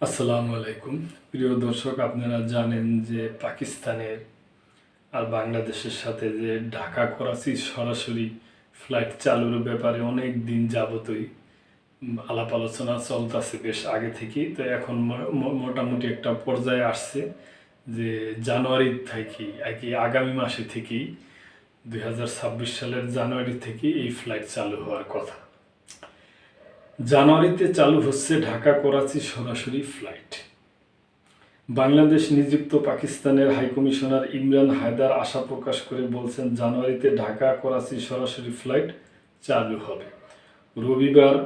আসসালামু আলাইকুম। প্রিয় দর্শক, আপনারা জানেন যে পাকিস্তানের আর বাংলাদেশের সাথে যে ঢাকা করাচি সরাসরি ফ্লাইট চালুর ব্যাপারে অনেক দিন যাবতই আলাপ আলোচনা চলতেছে বেশ আগে থেকেই। তো এখন মোটামুটি একটা পর্যায়ে আসছে যে জানুয়ারি থেকেই, আর কি আগামী মাসে থেকেই, দুই হাজার ছাব্বিশ সালের জানুয়ারি থেকে এই ফ্লাইট চালু হওয়ার কথা। জানুয়ারিতে চালু হচ্ছে ঢাকা করাচি সরাসরি ফ্লাইট বাংলাদেশ নিযুক্ত পাকিস্তানের হাইকমিশনার ইমরান হায়দার আশা প্রকাশ করে বলছেন, জানুয়ারিতে ঢাকা করাচি সরাসরি ফ্লাইট চালু হবে। রবিবার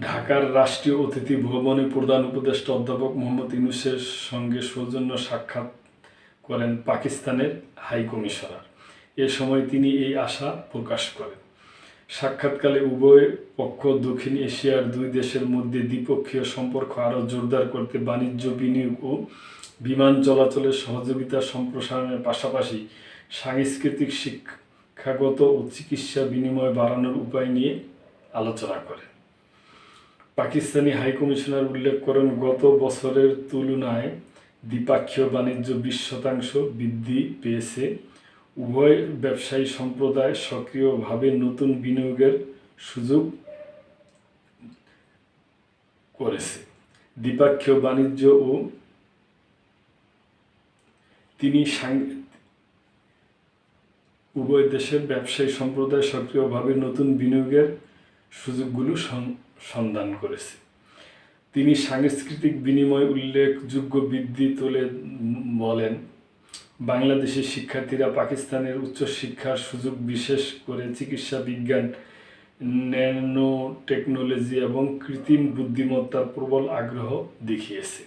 ঢাকার রাষ্ট্রীয় অতিথি ভবনে প্রধান উপদেষ্টা অধ্যাপক মোহাম্মদ ইউনুসের সঙ্গে সৌজন্য সাক্ষাৎ করেন পাকিস্তানের হাইকমিশনার এ সময় তিনি এই আশা প্রকাশ করেন। সাক্ষাৎকালে উভয় পক্ষ দক্ষিণ এশিয়ার দুই দেশের মধ্যে দ্বিপক্ষীয় সম্পর্ক আরও জোরদার করতে বাণিজ্য, বিনিয়োগ ও বিমান চলাচলের সহযোগিতা সম্প্রসারণের পাশাপাশি সাংস্কৃতিক, শিক্ষাগত ও চিকিৎসা বিনিময় বাড়ানোর উপায় নিয়ে আলোচনা করে পাকিস্তানি হাইকমিশনার উল্লেখ করেন, গত বছরের তুলনায় দ্বিপাক্ষীয় বাণিজ্য বিশ শতাংশ বৃদ্ধি পেয়েছে। উভয় ব্যবসায়ী সম্প্রদায় সক্রিয়ভাবে নতুন বিনিয়োগের সুযোগ করেছে। দ্বিপাক্ষীয় বাণিজ্য ও তিনি উভয় দেশের ব্যবসায়ী সম্প্রদায় সক্রিয়ভাবে নতুন বিনিয়োগের সুযোগগুলো সন্ধান করেছে। তিনি সাংস্কৃতিক বিনিময় উল্লেখযোগ্য বৃদ্ধি তুলে বলেন বাংলাদেশের শিক্ষার্থীরা পাকিস্তানের উচ্চশিক্ষার সুযোগ বিশেষ করে চিকিৎসা বিজ্ঞান ন্যানো টেকনোলজি এবং কৃত্রিম বুদ্ধিমত্তার প্রবল আগ্রহ দেখিয়েছে।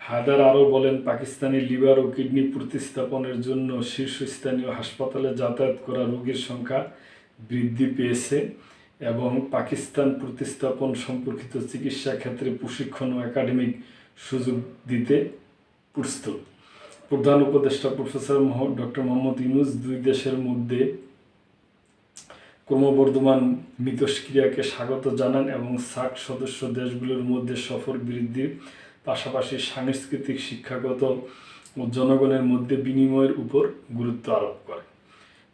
হায়দার আরও বলেন, পাকিস্তানি লিভার ও কিডনি প্রতিস্থাপনের জন্য শীর্ষস্থানীয় হাসপাতালে যাতায়াত করা রোগীর সংখ্যা বৃদ্ধি পেয়েছে এবং পাকিস্তান প্রতিস্থাপন সম্পর্কিত চিকিৎসা ক্ষেত্রে প্রশিক্ষণ ও একাডেমিক সুযোগ দিতে প্রস্তুত। প্রধান উপদেষ্টা প্রফেসর ডক্টর মোহাম্মদ ইউনুস দুই দেশের মধ্যে ক্রমবর্ধমান মিতস্ক্রিয়াকে স্বাগত জানান এবং সার্ক সদস্য দেশগুলোর মধ্যে সফর বৃদ্ধির পাশাপাশি সাংস্কৃতিক, শিক্ষাগত ও জনগণের মধ্যে বিনিময়ের উপর গুরুত্ব আরোপ করেন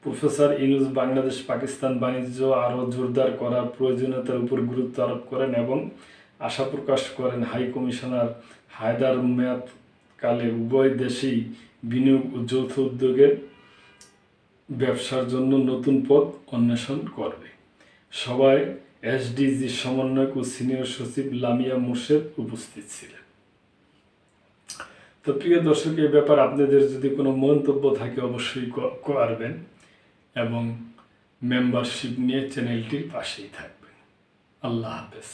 প্রফেসর ইউনুস বাংলাদেশ, পাকিস্তান বাণিজ্য আরও জোরদার করার প্রয়োজনীয়তার উপর গুরুত্ব আরোপ করেন এবং আশা প্রকাশ করেন হাই কমিশনার হায়দার মেয়াদকালে উভয় দেশেই বিনিয়োগ ও যৌথ উদ্যোগের ব্যবসার জন্য নতুন পথ অন্বেষণ করবে। সবাই এসডিজি সমন্বয়ক ও সিনিয়র সচিব লামিয়া মুর্শেদ উপস্থিত ছিলেন। তো প্রিয় দর্শক, এই ব্যাপার আপনাদের যদি কোনো মন্তব্য থাকে, অবশ্যই করবেন এবং মেম্বারশিপ নিয়ে চ্যানেলটির পাশেই থাকবেন। আল্লাহ হাফেজ।